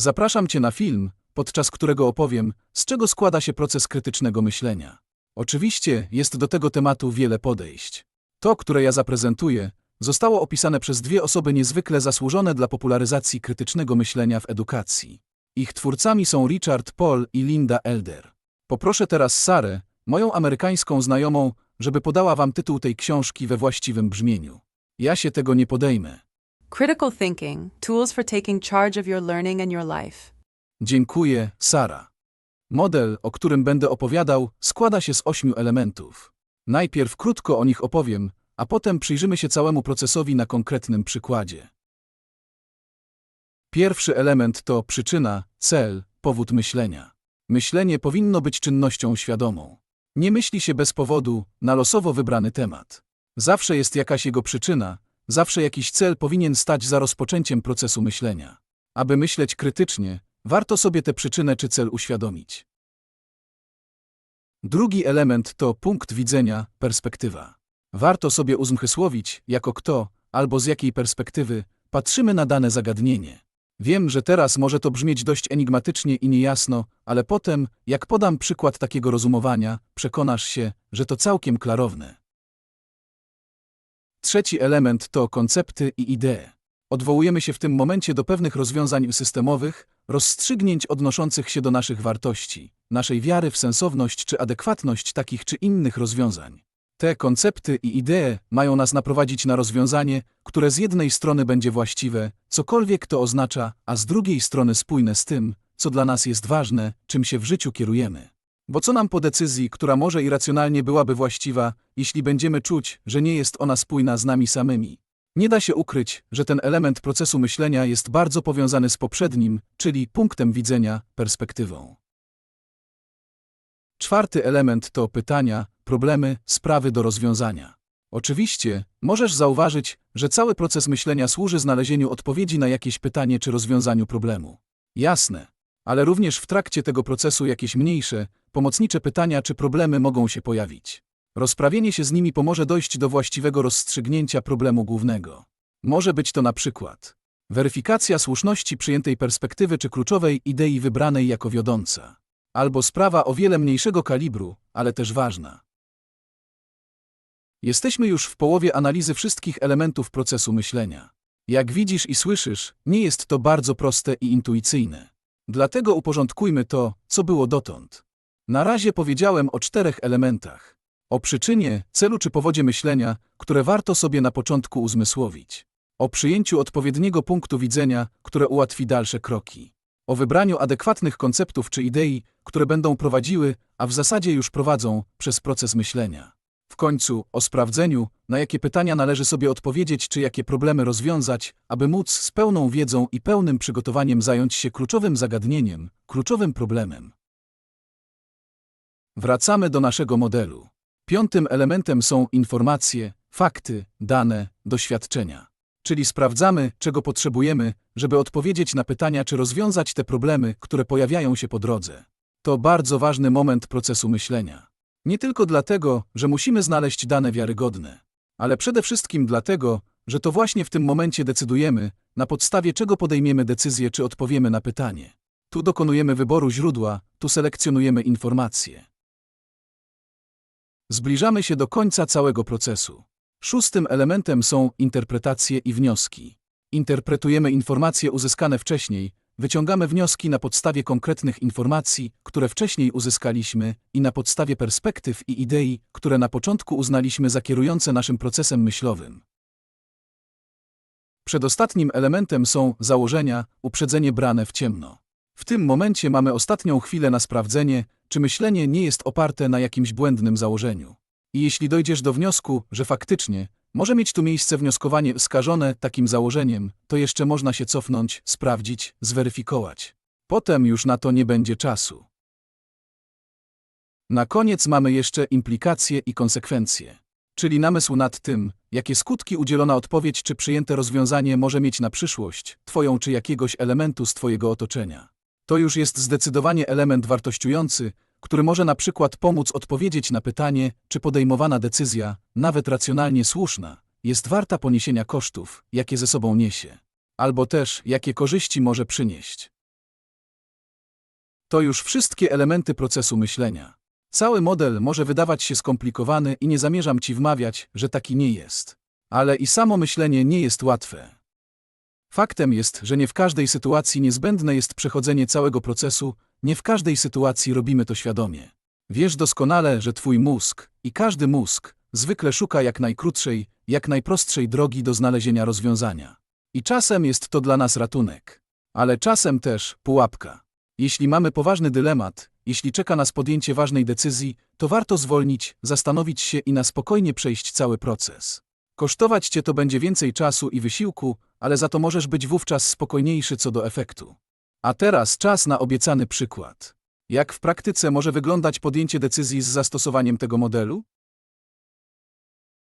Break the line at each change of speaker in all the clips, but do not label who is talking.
Zapraszam Cię na film, podczas którego opowiem, z czego składa się proces krytycznego myślenia. Oczywiście jest do tego tematu wiele podejść. To, które ja zaprezentuję, zostało opisane przez dwie osoby niezwykle zasłużone dla popularyzacji krytycznego myślenia w edukacji. Ich twórcami są Richard Paul i Linda Elder. Poproszę teraz Sarę, moją amerykańską znajomą, żeby podała Wam tytuł tej książki we właściwym brzmieniu. Ja się tego nie podejmę.
Critical Thinking Tools for Taking Charge of Your Learning and Your Life.
Dziękuję, Sara. Model, o którym będę opowiadał, składa się z ośmiu elementów. Najpierw krótko o nich opowiem, a potem przyjrzymy się całemu procesowi na konkretnym przykładzie. Pierwszy element to przyczyna, cel, powód myślenia. Myślenie powinno być czynnością świadomą. Nie myśli się bez powodu na losowo wybrany temat. Zawsze jest jakaś jego przyczyna, zawsze jakiś cel powinien stać za rozpoczęciem procesu myślenia. Aby myśleć krytycznie, warto sobie tę przyczynę czy cel uświadomić. Drugi element to punkt widzenia, perspektywa. Warto sobie uzmysłowić, jako kto, albo z jakiej perspektywy, patrzymy na dane zagadnienie. Wiem, że teraz może to brzmieć dość enigmatycznie i niejasno, ale potem, jak podam przykład takiego rozumowania, przekonasz się, że to całkiem klarowne. Trzeci element to koncepty i idee. Odwołujemy się w tym momencie do pewnych rozwiązań systemowych, rozstrzygnięć odnoszących się do naszych wartości, naszej wiary w sensowność czy adekwatność takich czy innych rozwiązań. Te koncepty i idee mają nas naprowadzić na rozwiązanie, które z jednej strony będzie właściwe, cokolwiek to oznacza, a z drugiej strony spójne z tym, co dla nas jest ważne, czym się w życiu kierujemy. Bo co nam po decyzji, która może irracjonalnie byłaby właściwa, jeśli będziemy czuć, że nie jest ona spójna z nami samymi? Nie da się ukryć, że ten element procesu myślenia jest bardzo powiązany z poprzednim, czyli punktem widzenia, perspektywą. Czwarty element to pytania, problemy, sprawy do rozwiązania. Oczywiście, możesz zauważyć, że cały proces myślenia służy znalezieniu odpowiedzi na jakieś pytanie czy rozwiązaniu problemu. Jasne. Ale również w trakcie tego procesu jakieś mniejsze, pomocnicze pytania czy problemy mogą się pojawić. Rozprawienie się z nimi pomoże dojść do właściwego rozstrzygnięcia problemu głównego. Może być to na przykład weryfikacja słuszności przyjętej perspektywy czy kluczowej idei wybranej jako wiodąca, albo sprawa o wiele mniejszego kalibru, ale też ważna. Jesteśmy już w połowie analizy wszystkich elementów procesu myślenia. Jak widzisz i słyszysz, nie jest to bardzo proste i intuicyjne. Dlatego uporządkujmy to, co było dotąd. Na razie powiedziałem o czterech elementach. O przyczynie, celu czy powodzie myślenia, które warto sobie na początku uzmysłowić. O przyjęciu odpowiedniego punktu widzenia, które ułatwi dalsze kroki. O wybraniu adekwatnych konceptów czy idei, które będą prowadziły, a w zasadzie już prowadzą, przez proces myślenia. Końcu o sprawdzeniu, na jakie pytania należy sobie odpowiedzieć czy jakie problemy rozwiązać, aby móc z pełną wiedzą i pełnym przygotowaniem zająć się kluczowym zagadnieniem, kluczowym problemem. Wracamy do naszego modelu. Piątym elementem są informacje, fakty, dane, doświadczenia. Czyli sprawdzamy, czego potrzebujemy, żeby odpowiedzieć na pytania czy rozwiązać te problemy, które pojawiają się po drodze. To bardzo ważny moment procesu myślenia. Nie tylko dlatego, że musimy znaleźć dane wiarygodne, ale przede wszystkim dlatego, że to właśnie w tym momencie decydujemy, na podstawie czego podejmiemy decyzję czy odpowiemy na pytanie. Tu dokonujemy wyboru źródła, tu selekcjonujemy informacje. Zbliżamy się do końca całego procesu. Szóstym elementem są interpretacje i wnioski. Interpretujemy informacje uzyskane wcześniej, wyciągamy wnioski na podstawie konkretnych informacji, które wcześniej uzyskaliśmy i na podstawie perspektyw i idei, które na początku uznaliśmy za kierujące naszym procesem myślowym. Przedostatnim elementem są założenia, uprzedzenie brane w ciemno. W tym momencie mamy ostatnią chwilę na sprawdzenie, czy myślenie nie jest oparte na jakimś błędnym założeniu. I jeśli dojdziesz do wniosku, że faktycznie może mieć tu miejsce wnioskowanie skażone takim założeniem, to jeszcze można się cofnąć, sprawdzić, zweryfikować. Potem już na to nie będzie czasu. Na koniec mamy jeszcze implikacje i konsekwencje, czyli namysł nad tym, jakie skutki udzielona odpowiedź czy przyjęte rozwiązanie może mieć na przyszłość, Twoją czy jakiegoś elementu z Twojego otoczenia. To już jest zdecydowanie element wartościujący, który może na przykład pomóc odpowiedzieć na pytanie, czy podejmowana decyzja, nawet racjonalnie słuszna, jest warta poniesienia kosztów, jakie ze sobą niesie, albo też jakie korzyści może przynieść. To już wszystkie elementy procesu myślenia. Cały model może wydawać się skomplikowany i nie zamierzam ci wmawiać, że taki nie jest. Ale i samo myślenie nie jest łatwe. Faktem jest, że nie w każdej sytuacji niezbędne jest przechodzenie całego procesu, nie w każdej sytuacji robimy to świadomie. Wiesz doskonale, że twój mózg i każdy mózg zwykle szuka jak najkrótszej, jak najprostszej drogi do znalezienia rozwiązania. I czasem jest to dla nas ratunek. Ale czasem też pułapka. Jeśli mamy poważny dylemat, jeśli czeka nas podjęcie ważnej decyzji, to warto zwolnić, zastanowić się i na spokojnie przejść cały proces. Kosztować cię to będzie więcej czasu i wysiłku, ale za to możesz być wówczas spokojniejszy co do efektu. A teraz czas na obiecany przykład. Jak w praktyce może wyglądać podjęcie decyzji z zastosowaniem tego modelu?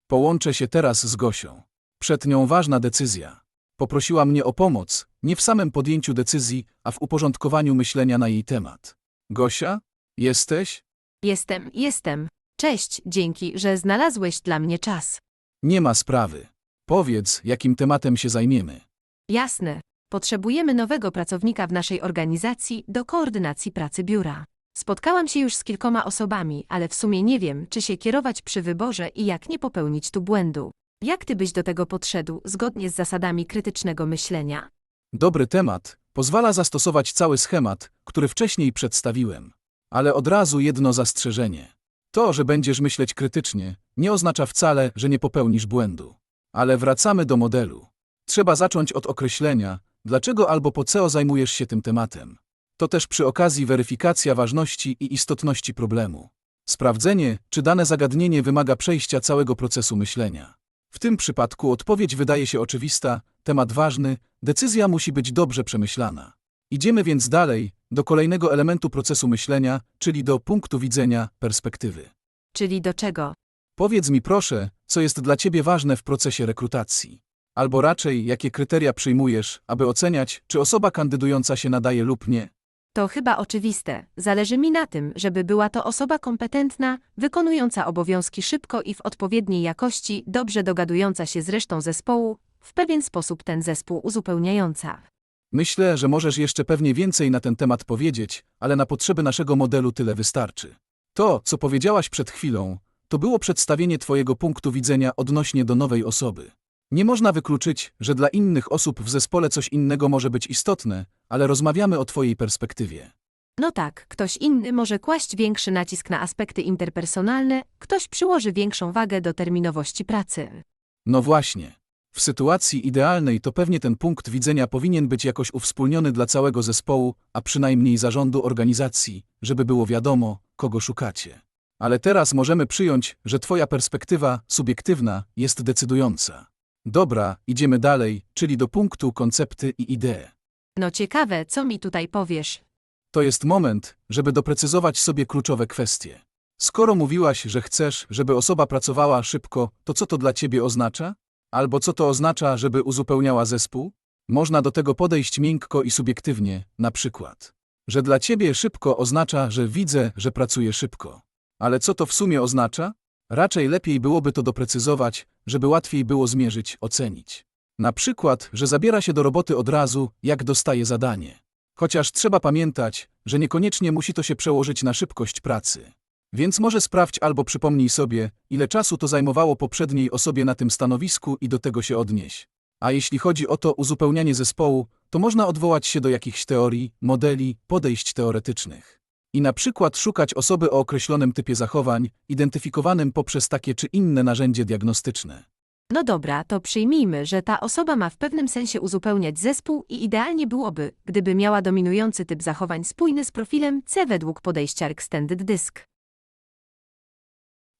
Połączę się teraz z Gosią. Przed nią ważna decyzja. Poprosiła mnie o pomoc, nie w samym podjęciu decyzji, a w uporządkowaniu myślenia na jej temat. Gosia? Jesteś?
Jestem, jestem. Cześć, dzięki, że znalazłeś dla mnie czas.
Nie ma sprawy. Powiedz, jakim tematem się zajmiemy.
Jasne. Potrzebujemy nowego pracownika w naszej organizacji do koordynacji pracy biura. Spotkałam się już z kilkoma osobami, ale w sumie nie wiem, czy się kierować przy wyborze i jak nie popełnić tu błędu. Jak ty byś do tego podszedł zgodnie z zasadami krytycznego myślenia?
Dobry temat, pozwala zastosować cały schemat, który wcześniej przedstawiłem. Ale od razu jedno zastrzeżenie. To, że będziesz myśleć krytycznie, nie oznacza wcale, że nie popełnisz błędu. Ale wracamy do modelu. Trzeba zacząć od określenia, dlaczego albo po co zajmujesz się tym tematem. To też przy okazji weryfikacja ważności i istotności problemu. Sprawdzenie, czy dane zagadnienie wymaga przejścia całego procesu myślenia. W tym przypadku odpowiedź wydaje się oczywista, temat ważny, decyzja musi być dobrze przemyślana. Idziemy więc dalej, do kolejnego elementu procesu myślenia, czyli do punktu widzenia, perspektywy.
Czyli do czego?
Powiedz mi proszę, co jest dla Ciebie ważne w procesie rekrutacji. Albo raczej, jakie kryteria przyjmujesz, aby oceniać, czy osoba kandydująca się nadaje lub nie.
To chyba oczywiste. Zależy mi na tym, żeby była to osoba kompetentna, wykonująca obowiązki szybko i w odpowiedniej jakości, dobrze dogadująca się z resztą zespołu, w pewien sposób ten zespół uzupełniająca.
Myślę, że możesz jeszcze pewnie więcej na ten temat powiedzieć, ale na potrzeby naszego modelu tyle wystarczy. To, co powiedziałaś przed chwilą, to było przedstawienie Twojego punktu widzenia odnośnie do nowej osoby. Nie można wykluczyć, że dla innych osób w zespole coś innego może być istotne, ale rozmawiamy o Twojej perspektywie.
No tak, ktoś inny może kłaść większy nacisk na aspekty interpersonalne, ktoś przyłoży większą wagę do terminowości pracy.
No właśnie. W sytuacji idealnej to pewnie ten punkt widzenia powinien być jakoś uwspólniony dla całego zespołu, a przynajmniej zarządu organizacji, żeby było wiadomo, kogo szukacie. Ale teraz możemy przyjąć, że Twoja perspektywa, subiektywna, jest decydująca. Dobra, idziemy dalej, czyli do punktu koncepty i idee.
No ciekawe, co mi tutaj powiesz.
To jest moment, żeby doprecyzować sobie kluczowe kwestie. Skoro mówiłaś, że chcesz, żeby osoba pracowała szybko, to co to dla ciebie oznacza? Albo co to oznacza, żeby uzupełniała zespół? Można do tego podejść miękko i subiektywnie, na przykład, że dla ciebie szybko oznacza, że widzę, że pracuje szybko. Ale co to w sumie oznacza? Raczej lepiej byłoby to doprecyzować, żeby łatwiej było zmierzyć, ocenić. Na przykład, że zabiera się do roboty od razu, jak dostaje zadanie. Chociaż trzeba pamiętać, że niekoniecznie musi to się przełożyć na szybkość pracy. Więc może sprawdź albo przypomnij sobie, ile czasu to zajmowało poprzedniej osobie na tym stanowisku i do tego się odnieś. A jeśli chodzi o to uzupełnianie zespołu, to można odwołać się do jakichś teorii, modeli, podejść teoretycznych. I na przykład szukać osoby o określonym typie zachowań, identyfikowanym poprzez takie czy inne narzędzie diagnostyczne.
No dobra, to przyjmijmy, że ta osoba ma w pewnym sensie uzupełniać zespół i idealnie byłoby, gdyby miała dominujący typ zachowań spójny z profilem C według podejścia Extended Disk.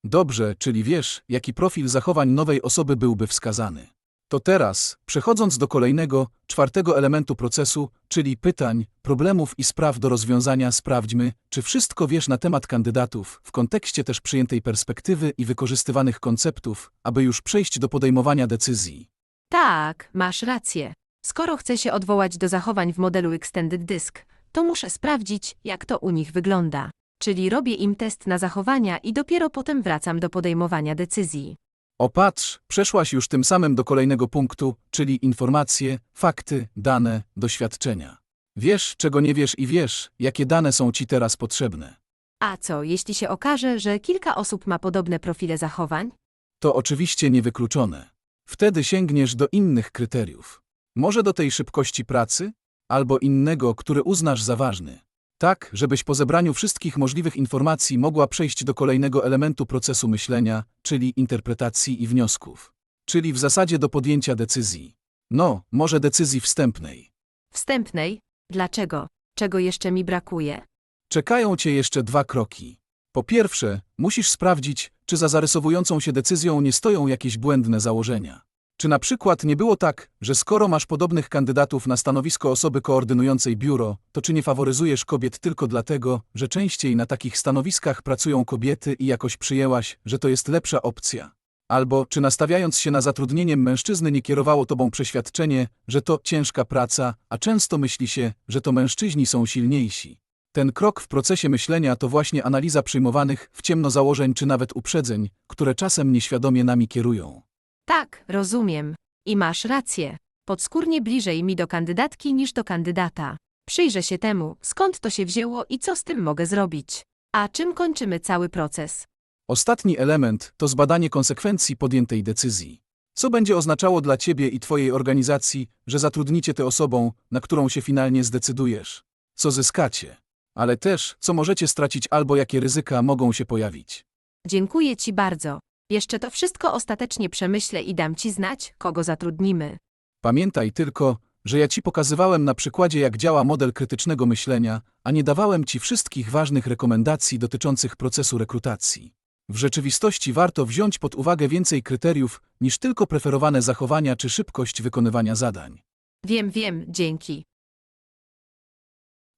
Dobrze, czyli wiesz, jaki profil zachowań nowej osoby byłby wskazany. To teraz, przechodząc do kolejnego, czwartego elementu procesu, czyli pytań, problemów i spraw do rozwiązania, sprawdźmy, czy wszystko wiesz na temat kandydatów, w kontekście też przyjętej perspektywy i wykorzystywanych konceptów, aby już przejść do podejmowania decyzji.
Tak, masz rację. Skoro chcę się odwołać do zachowań w modelu Extended Disk, to muszę sprawdzić, jak to u nich wygląda. Czyli robię im test na zachowania i dopiero potem wracam do podejmowania decyzji.
Opatrz, przeszłaś już tym samym do kolejnego punktu, czyli informacje, fakty, dane, doświadczenia. Wiesz, czego nie wiesz i wiesz, jakie dane są ci teraz potrzebne.
A co, jeśli się okaże, że kilka osób ma podobne profile zachowań?
To oczywiście niewykluczone. Wtedy sięgniesz do innych kryteriów. Może do tej szybkości pracy, albo innego, który uznasz za ważny. Tak, żebyś po zebraniu wszystkich możliwych informacji mogła przejść do kolejnego elementu procesu myślenia, czyli interpretacji i wniosków. Czyli w zasadzie do podjęcia decyzji. No, może decyzji wstępnej.
Wstępnej? Dlaczego? Czego jeszcze mi brakuje?
Czekają cię jeszcze dwa kroki. Po pierwsze, musisz sprawdzić, czy za zarysowującą się decyzją nie stoją jakieś błędne założenia. Czy na przykład nie było tak, że skoro masz podobnych kandydatów na stanowisko osoby koordynującej biuro, to czy nie faworyzujesz kobiet tylko dlatego, że częściej na takich stanowiskach pracują kobiety i jakoś przyjęłaś, że to jest lepsza opcja? Albo czy nastawiając się na zatrudnieniem mężczyzny nie kierowało tobą przeświadczenie, że to ciężka praca, a często myśli się, że to mężczyźni są silniejsi? Ten krok w procesie myślenia to właśnie analiza przyjmowanych w ciemno założeń czy nawet uprzedzeń, które czasem nieświadomie nami kierują.
Tak, rozumiem. I masz rację. Podskórnie bliżej mi do kandydatki niż do kandydata. Przyjrzę się temu, skąd to się wzięło i co z tym mogę zrobić. A czym kończymy cały proces?
Ostatni element to zbadanie konsekwencji podjętej decyzji. Co będzie oznaczało dla ciebie i twojej organizacji, że zatrudnicie tę osobą, na którą się finalnie zdecydujesz? Co zyskacie? Ale też, co możecie stracić albo jakie ryzyka mogą się pojawić.
Dziękuję Ci bardzo. Jeszcze to wszystko ostatecznie przemyślę i dam Ci znać, kogo zatrudnimy.
Pamiętaj tylko, że ja ci pokazywałem na przykładzie, jak działa model krytycznego myślenia, a nie dawałem ci wszystkich ważnych rekomendacji dotyczących procesu rekrutacji. W rzeczywistości warto wziąć pod uwagę więcej kryteriów niż tylko preferowane zachowania czy szybkość wykonywania zadań.
Wiem, wiem, dzięki.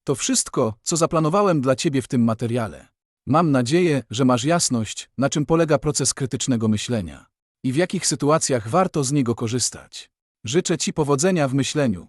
To wszystko, co zaplanowałem dla ciebie w tym materiale. Mam nadzieję, że masz jasność, na czym polega proces krytycznego myślenia i w jakich sytuacjach warto z niego korzystać. Życzę ci powodzenia w myśleniu.